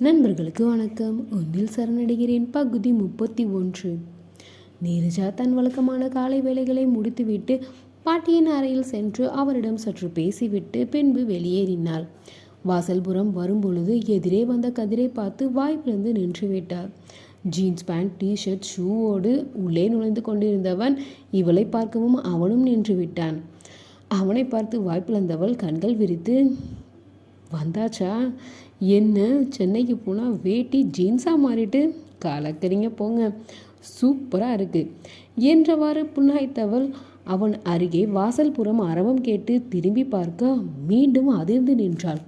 நண்பர்களுக்கு வணக்கம். ஒன்றில் சரணடைகிறேன். பகுதி முப்பத்தி ஒன்று. நீரஜா தன் வழக்கமான காலை வேலைகளை முடித்துவிட்டு பாட்டியின் அறையில் சென்று அவரிடம் சற்று பேசிவிட்டு பின்பு வெளியேறினாள். வாசல்புறம் வரும்பொழுது எதிரே வந்த கதிரை பார்த்து வாய்ப்பிழந்து நின்றுவிட்டார். ஜீன்ஸ் பேண்ட் டிஷர்ட் ஷூவோடு உள்ளே நுழைந்து கொண்டிருந்தவன் இவளை பார்க்கவும் அவனும் நின்று விட்டான் அவனை பார்த்து வாய்ப்பிழந்தவள் கண்கள் விரித்து வந்தாச்சா? என்ன? சென்னைக்கு போனால் வேட்டி ஜீன்ஸாக மாறிட்டு? கலக்கறிங்க போங்க. சூப்பராக இருக்குது என்றவாறு புன்னாய்த்தவள் அவன் அருகே வாசல்புறம் அரவம் கேட்டு திரும்பி பார்க்க மீண்டும் அதிர்ந்து நின்றாள்.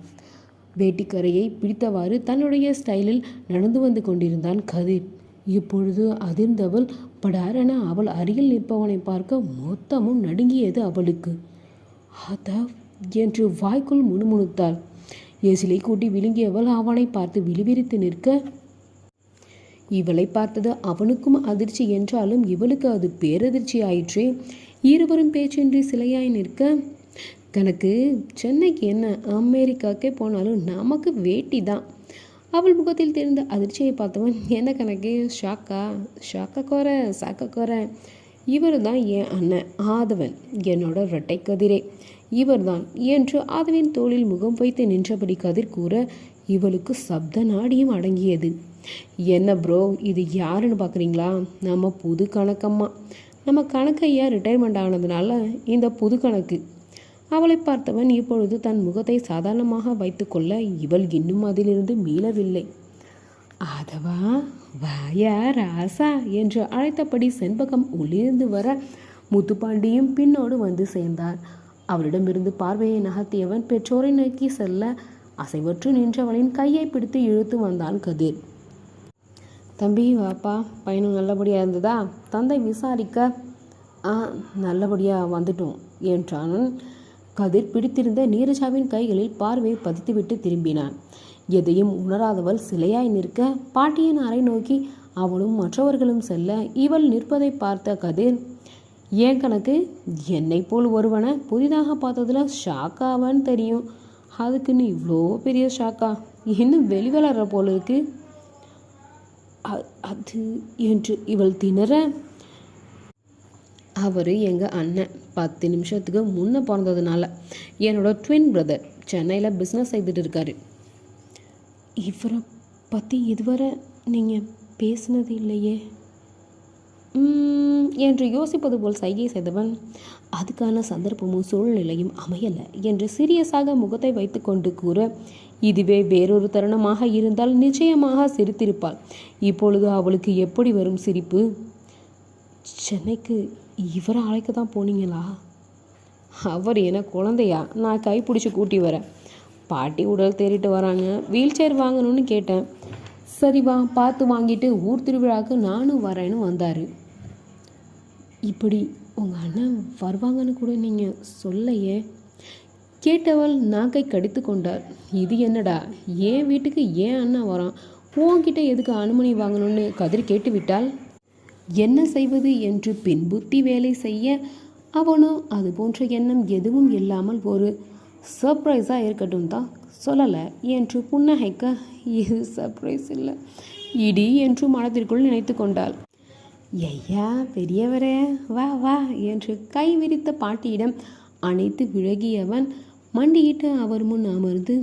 வேட்டிக்கரையை பிடித்தவாறு தன்னுடைய ஸ்டைலில் நடந்து வந்து கொண்டிருந்தான் கதிர். இப்பொழுது அதிர்ந்தவள் படாரென அவள் அருகில் நிற்பவனை பார்க்க மொத்தமும் நடுங்கியது அவளுக்கு. அதா என்று வாய்க்குள் முணுமுணுத்தாள். எசிலை கூட்டி விழுங்கியவள் அவனை பார்த்து விழிவிரித்து நிற்க இவளை பார்த்தது அவனுக்கும் அதிர்ச்சி என்றாலும் இவளுக்கு அது பேரதிர்ச்சி ஆயிற்றே. இருவரும் பேச்சின்றி சிலையாய் நிற்க கணக்கு சென்னைக்கு என்ன? அமெரிக்காக்கே போனாலும் நமக்கு வேட்டி தான் அவள் முகத்தில் தெரிந்த அதிர்ச்சியை பார்த்தவன் என்ன கணக்கு? ஷாக்கா? ஷாக்கா கோர சாக்க கோர? இவர் தான் என் அண்ணன் ஆதவன் என்னோட ரெட்டை கதிரே. இவர்தான் என்று ஆதவின் தோளில் முகம் வைத்து நின்றபடி கதிர் கூற இவளுக்கு சப்த நாடியும் அடங்கியது. என்ன ப்ரோ இது யாருன்னு பார்க்குறீங்களா? நம்ம புது கணக்கம்மா. நம்ம கணக்கையா ரிட்டையர்மெண்ட் ஆனதுனால இந்த புது கணக்கு. அவளை பார்த்தவன் இப்பொழுது தன் முகத்தை சாதாரணமாக வைத்துக்கொள்ள இவள் இன்னும் அதிலிருந்து மீளவில்லை. அதவா வாயா ராசா என்று அழைத்தபடி செண்பகம் உள்ளிருந்து வர முத்துப்பாண்டியும் பின்னோடு வந்து சேர்ந்தார் அவரிடமிருந்து பார்வையை நகர்த்தியவன் பெற்றோரை நோக்கி செல்ல அசைவற்று நின்றவளின் கையை பிடித்து இழுத்து வந்தான் கதிர். தம்பி வாப்பா பையனும் நல்லபடியாக இருந்ததா? தந்தை விசாரிக்க ஆ நல்லபடியாக வந்துட்டோம் என்றான் கதிர் பிடித்திருந்த நீரஜாவின் கைகளில் பார்வையை பதித்துவிட்டு திரும்பினான். எதையும் உணராதவள் சிலையாய் நிற்க பாட்டியின் அறை நோக்கி அவளும் மற்றவர்களும் செல்ல இவள் நிற்பதை பார்த்த கதிர் ஏன் கணக்கு? என்னை போல் ஒருவனை புதிதாக பார்த்ததுல ஷாக்காவான்னு தெரியும். அதுக்குன்னு இவ்வளோ பெரிய ஷாக்கா இன்னும் வெளிவளர்ற போல் இருக்கு. அது என்று இவள் திணற. அவர் எங்கள் அண்ணன். பத்து நிமிஷத்துக்கு முன்னே பிறந்ததுனால என்னோட ட்வின் பிரதர் சென்னையில் பிஸ்னஸ் செய்துட்டு இருக்காரு. இவரை பற்றி இதுவரை நீங்கள் பேசினது இல்லையே? என்று யோசிப்பது போல் சைகை செய்தவன் அதுக்கான சந்தர்ப்பமும் சூழ்நிலையும் அமையலை என்று சீரியஸாக முகத்தை வைத்துக்கொண்டு கூற இதுவே வேறொரு தருணமாக இருந்தால் நிச்சயமாக சிரித்திருப்பாள். இப்பொழுது அவளுக்கு எப்படி வரும் சிரிப்பு? சென்னைக்கு இவரை அழைக்க தான் போனீங்களா? அவர் என குழந்தையா? நான் கைப்பிடிச்சி கூட்டி வரேன் பாட்டி உடல் தேறிட்டு வராங்க. வீல் சேர் வாங்கணும்னு கேட்டேன். சரி வா பார்த்து வாங்கிட்டு ஊர் திருவிழாவுக்கு நானும் வரேன்னு வந்தார். இப்படி உங்கள் அண்ணன் வருவாங்கன்னு கூட நீங்கள் சொல்லையே கேட்டவள் நாக்கை கடித்து கொண்டார் இது என்னடா ஏன் வீட்டுக்கு ஏன் அண்ணன் வரான். உன்கிட்ட எதுக்கு அனுமதி வாங்கணும்னு கதிர் கேட்டு விட்டால் என்ன செய்வது என்று பின் புத்தி வேலை செய்ய அவனும் அது போன்ற எண்ணம் எதுவும் இல்லாமல் ஒரு சர்ப்ரைஸாக இருக்கட்டும் தான் சொல்லலை. என்று புன்னகைக்க இது சர்ப்ரைஸ் இல்லை. இடி என்று மனத்திற்குள் நினைத்து கொண்டாள். ஐயா பெரியவரே வா வா என்று கை விரித்த பாட்டியிடம் அனைத்து விலகியவன் மண்டியிட்டு அவர் முன் அமர்ந்து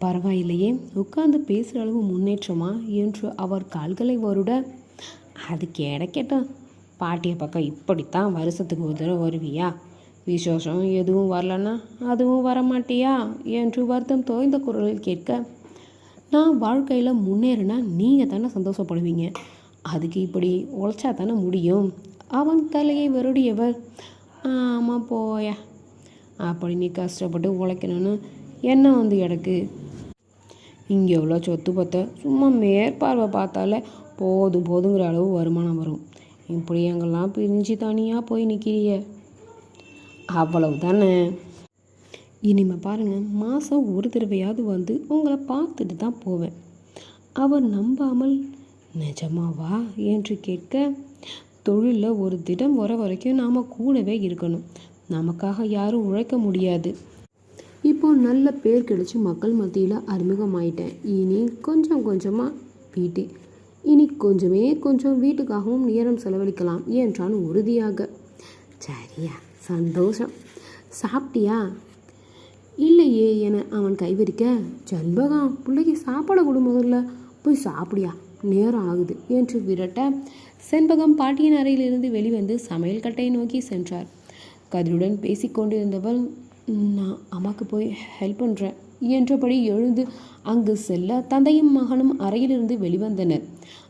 பரவாயில்லையே உட்கார்ந்து பேசுகிற அளவு முன்னேற்றமா? என்று அவர் கால்களை வருட அது கிடைக்கட்டும். பாட்டியை பக்கம் இப்படித்தான் வருஷத்துக்கு ஒரு தடவை வருவியா? விசேஷம் எதுவும் வரலன்னா அதுவும் வரமாட்டியா? என்று வருத்தம் தோய்ந்த குரலில் கேட்க நான் வாழ்க்கையில் முன்னேறினா நீங்கள் தானே சந்தோஷப்படுவீங்க. அதுக்கு இப்படி உழைச்சா தானே முடியும். அவன் தலையை வருடியவர் ஆமாம் போய அப்படி நீ கஷ்டப்பட்டு உழைக்கணும்னு என்ன வந்து எனக்கு இங்கே எவ்வளோ சொத்து பத்த சும்மா மேற்பார்வை பார்த்தாலே போதும் போதுங்கிற அளவு வருமானம் வரும். இப்படி எங்கெல்லாம் பிரிஞ்சு தனியாக போய் நிற்கிறிய அவ்வளவு தானே இனிமே பாருங்கள் மாதம் ஒரு தடவையாவது வந்து உங்களை பார்த்துட்டு தான் போவேன். அவர் நம்பாமல் நிஜமாவா? என்று கேட்க தொழிலில் ஒரு திடம் வர வரைக்கும் நாம் கூடவே இருக்கணும். நமக்காக யாரும் உழைக்க முடியாது. இப்போ நல்ல பேர் கிடைச்சி மக்கள் மத்தியில் அறிமுகமாயிட்டேன். இனி கொஞ்சம் கொஞ்சமாக வீட்டு இனி கொஞ்சமே கொஞ்சம் வீட்டுக்காகவும் நேரம் செலவழிக்கலாம் என்றான் உறுதியாக. சரியா? சந்தோஷம். சாப்பிட்டியா? இல்லையே என அவன் கைவிரிக்க செண்பகம் பிள்ளைக்கு சாப்பாடு கொடு முதல்ல. போய் சாப்பிடியா? நேரம் ஆகுது என்று விரட்ட செண்பகம் பாட்டியின் அறையிலிருந்து வெளிவந்து சமையல் கட்டையை நோக்கி சென்றார். கதிருடன் பேசிக்கொண்டிருந்தவள் நான் அம்மாவுக்கு போய் ஹெல்ப் பண்ணுறேன் என்றபடி எழுந்து அங்கு செல்ல தந்தையும் மகனும் அறையிலிருந்து வெளிவந்தனர்.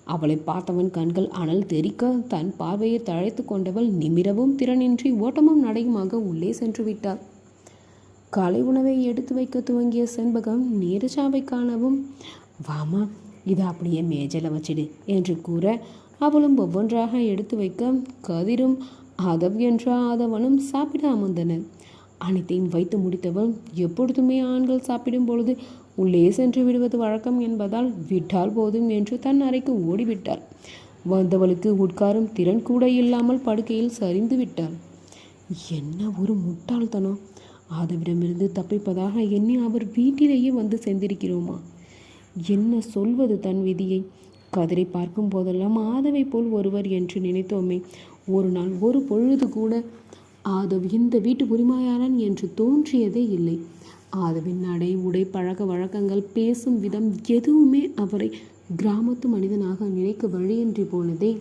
அவளை பார்த்தவன் கண்கள் அனல் தெறிக்க தன் பார்வையை தழைத்து கொண்டவள் நிமிரவும் திறனின்றி ஓட்டமும் நடையுமாக உள்ளே சென்று விட்டாள். காலை உணவை எடுத்து வைக்க துவங்கிய செண்பகம் நீரஜாவை காணவும் வாமா இது அப்படியே மேஜையில் வச்சிடு என்று கூற அவளும் ஒவ்வொன்றாக எடுத்து வைக்க கதிரும் அதவ் என்றாதவனும் சாப்பிட அமர்ந்தனர். அனைத்தையும் வைத்து முடித்தவள் எப்பொழுதுமே ஆண்கள் சாப்பிடும் பொழுது உள்ளே சென்று விடுவது வழக்கம் என்பதால் விட்டால் போதும் என்று தன் அறைக்கு ஓடிவிட்டார் வந்தவளுக்கு உட்காரும் திறன் கூட இல்லாமல் படுக்கையில் சரிந்து விட்டாள். என்ன ஒரு முட்டாள்தனம். ஆதவிடமிருந்து தப்பிப்பதாக எண்ணி அவர் வீட்டிலேயே வந்து சேர்ந்திருக்கிறோமா என்ன சொல்வது தன் விதியை? கதிரை பார்க்கும் போதெல்லாம் ஆதவை போல் ஒருவர் என்று நினைத்தோமே. ஒரு நாள் ஒரு பொழுது கூட ஆதவ் இந்த வீட்டு உரிமையாளன் என்று தோன்றியதே இல்லை. ஆதவின் நடை உடை பழக்க வழக்கங்கள் பேசும் விதம் எதுவுமே அவரை கிராமத்து மனிதனாக நினைக்க வழியின்றி போனதே.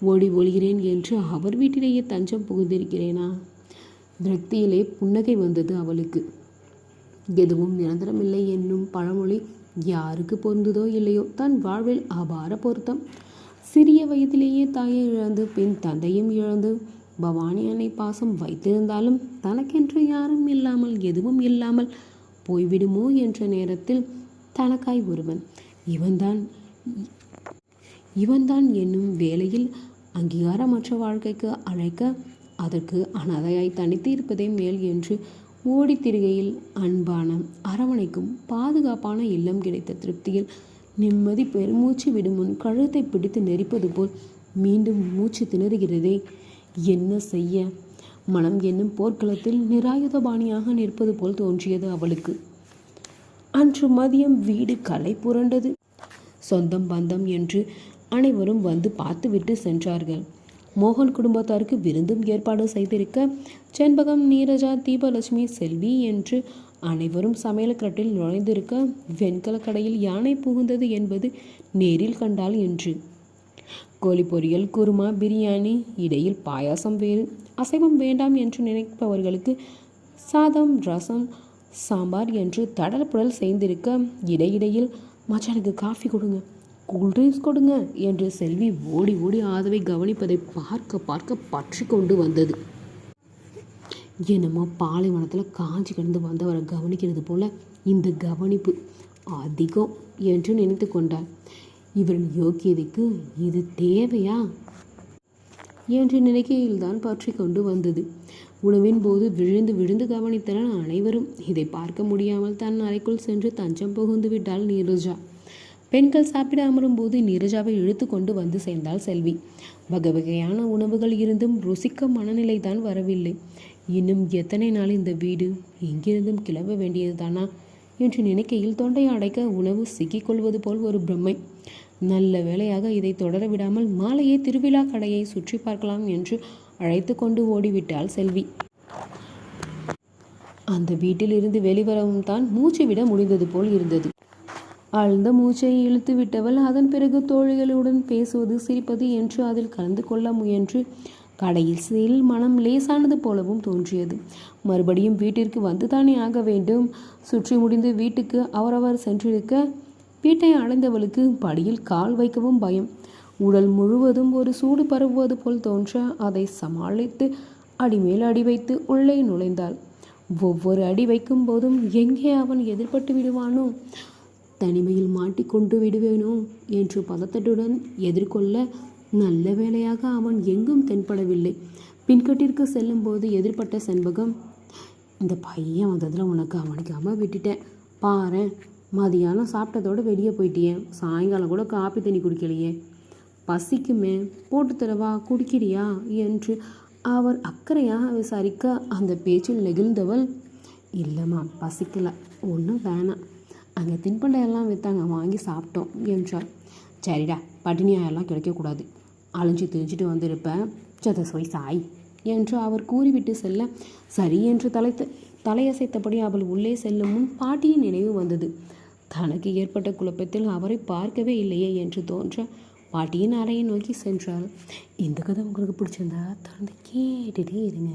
ஓடி ஒழிகிறேன் என்று அவர் வீட்டிலேயே தஞ்சம் புகுந்திருக்கிறேனா? திருப்தியிலே புன்னகை வந்தது அவளுக்கு. எதுவும் நிரந்தரமில்லை என்னும் பழமொழி யாருக்கு பொருந்துதோ இல்லையோ தன் வாழ்வில் அபார பொருத்தம். சிறிய வயதிலேயே தாயை இழந்து பின் தந்தையும் இழந்து பவானி அன்னை பாசம் வைத்திருந்தாலும் தனக்கென்று யாரும் இல்லாமல் எதுவும் இல்லாமல் போய்விடுமோ என்ற நேரத்தில் தனக்காய் ஒருவன். இவன்தான் இவன்தான் என்னும் வேளையில் அங்கீகாரமற்ற வாழ்க்கைக்கு அழைக்க அதற்கு அனாதையாய் தனித்து இருப்பதே மேல் என்று ஓடித் திரிகையில் அன்பான அரவணைக்கும் பாதுகாப்பான இல்லம் கிடைத்த திருப்தியில் நிம்மதி பெருமூச்சு விடும் முன் கழுத்தை பிடித்து நெரிப்பது போல் மீண்டும் மூச்சு திணறுகிறதே. என்ன செய்ய? மனம் என்னும் போர்க்களத்தில் நிராயுதபாணியாக நிற்பது போல் தோன்றியது அவளுக்கு. அன்று மதியம் வீடு களை புரண்டது. சொந்தம் பந்தம் என்று அனைவரும் வந்து பார்த்துவிட்டு சென்றார்கள். மோகன் குடும்பத்தாருக்கு விருந்தும் ஏற்பாடு செய்திருக்க செண்பகம் நீரஜா தீபலட்சுமி செல்வி என்று அனைவரும் சமையலக்கட்டில் நுழைந்திருக்க வெண்கல கடையில் யானை புகுந்தது என்பது நேரில் கண்டால் என்று. கோழி பொரியல் குருமா பிரியாணி இடையில் பாயாசம் வேறு. அசைவம் வேண்டாம் என்று நினைப்பவர்களுக்கு சாதம் ரசம் சாம்பார் என்று தடல்புடல் செய்திருக்க இடையிடையில் மச்சானுக்கு காஃபி கொடுங்க. கூல்ட்ரிங்க்ஸ் கொடுங்க என்று செல்வி ஓடி ஓடி ஆதவை கவனிப்பதை பார்க்க பார்க்க பற்றி கொண்டு வந்தது. என்னமோ பாலைவனத்தில் காஞ்சி கிடந்து வந்தவரை கவனிக்கிறது போல இந்த கவனிப்பு அதிகம் என்று நினைத்து கொண்டார் இவரின் யோக்கியதைக்கு இது தேவையா? என்று நினைக்கையில்தான் பற்றி கொண்டு வந்தது. உணவின் போது விழுந்து விழுந்து கவனித்தனர் அனைவரும் இதை பார்க்க முடியாமல் தன் அறைக்குள் சென்று தஞ்சம் புகுந்து விட்டாள் நீரஜா. பெண்கள் சாப்பிட அமரும் போது நீரஜாவை இழுத்து கொண்டு வந்து சேர்ந்தாள் செல்வி. வகை வகையான உணவுகள் இருந்தும் ருசிக்க மனநிலை தான் வரவில்லை. இன்னும் எத்தனை நாள் இந்த வீடு? எங்கிருந்தும் கிளம்ப வேண்டியது தானா என்று நினைக்கையில் தொண்டையை அடைக்க உணவு சிக்கிக்கொள்வது போல் ஒரு பிரம்மை. நல்ல வேளையாக இதை தொடர விடாமல் மாலையே திருவிழா கடையை சுற்றி பார்க்கலாம் என்று அழைத்து கொண்டு ஓடிவிட்டாள் செல்வி. அந்த வீட்டிலிருந்து வெளிவரவும் தான் மூச்சு விட முடிந்தது போல் இருந்தது. ஆழ்ந்த மூச்சை இழுத்து விட்டவள் அதன் பிறகு தோழிகளுடன் பேசுவது சிரிப்பது என்று அதில் கலந்து கொள்ள முயன்று கடைசியில் மனம் லேசானது போலவும் தோன்றியது. மறுபடியும் வீட்டிற்கு வந்துதானே ஆக வேண்டும்? சுற்றி முடிந்து வீட்டுக்கு அவரவர் சென்றிருக்க வீட்டை அடைந்தவளுக்கு படியில் கால் வைக்கவும் பயம். உடல் முழுவதும் ஒரு சூடு பரவுவது போல் தோன்ற அதை சமாளித்து அடிமேல் அடி வைத்து உள்ளே நுழைந்தாள். ஒவ்வொரு அடி வைக்கும் போதும் எங்கே அவன் எதிர்பட்டு விடுவானோ? தனிமையில் மாட்டிக்கொண்டு விடுவேனோ? என்று பதத்தத்துடன் எதிர்கொள்ள நல்ல வேளையாக அவன் எங்கும் தென்படவில்லை. பின்கட்டிற்கு செல்லும்போது எதிர்பட்ட செண்பகம் இந்த பையன் வந்ததில் உனக்கு அவனிக்காமல் விட்டுட்டேன். பாரேன் மதியானம் சாப்பிட்டதோட வெளியே போயிட்டியேன் சாயங்காலம் கூட காப்பி தண்ணி குடிக்கலையே. பசிக்குமே போட்டு தரவா? குடிக்கிறியா? என்று அவர் அக்கறையாக விசாரிக்க அந்த பேச்சில் நெகிழ்ந்தவள் இல்லைம்மா பசிக்கல. ஒன்றும் வேணாம். அங்கே தின்பண்டையெல்லாம் விற்றாங்க வாங்கி சாப்பிட்டோம் என்றார் சரிடா பட்டினியாயெல்லாம் கிடைக்கக்கூடாது. அலைஞ்சு திரிஞ்சிட்டு வந்திருப்பேன். சத சொய் சாய் என்று அவர் கூறிவிட்டு செல்ல சரி என்று தலைத்து தலையசைத்தபடி அவள் உள்ளே செல்லும் முன் பாட்டியின் நினைவு வந்தது. தனக்கு ஏற்பட்ட குழப்பத்தில் அவரை பார்க்கவே இல்லையே என்று தோன்ற பாட்டியின் அறையை நோக்கி சென்றாள். இந்த கதை உங்களுக்கு பிடிச்சிருந்தா தொடர்ந்து கேட்டுகிட்டே இருங்க.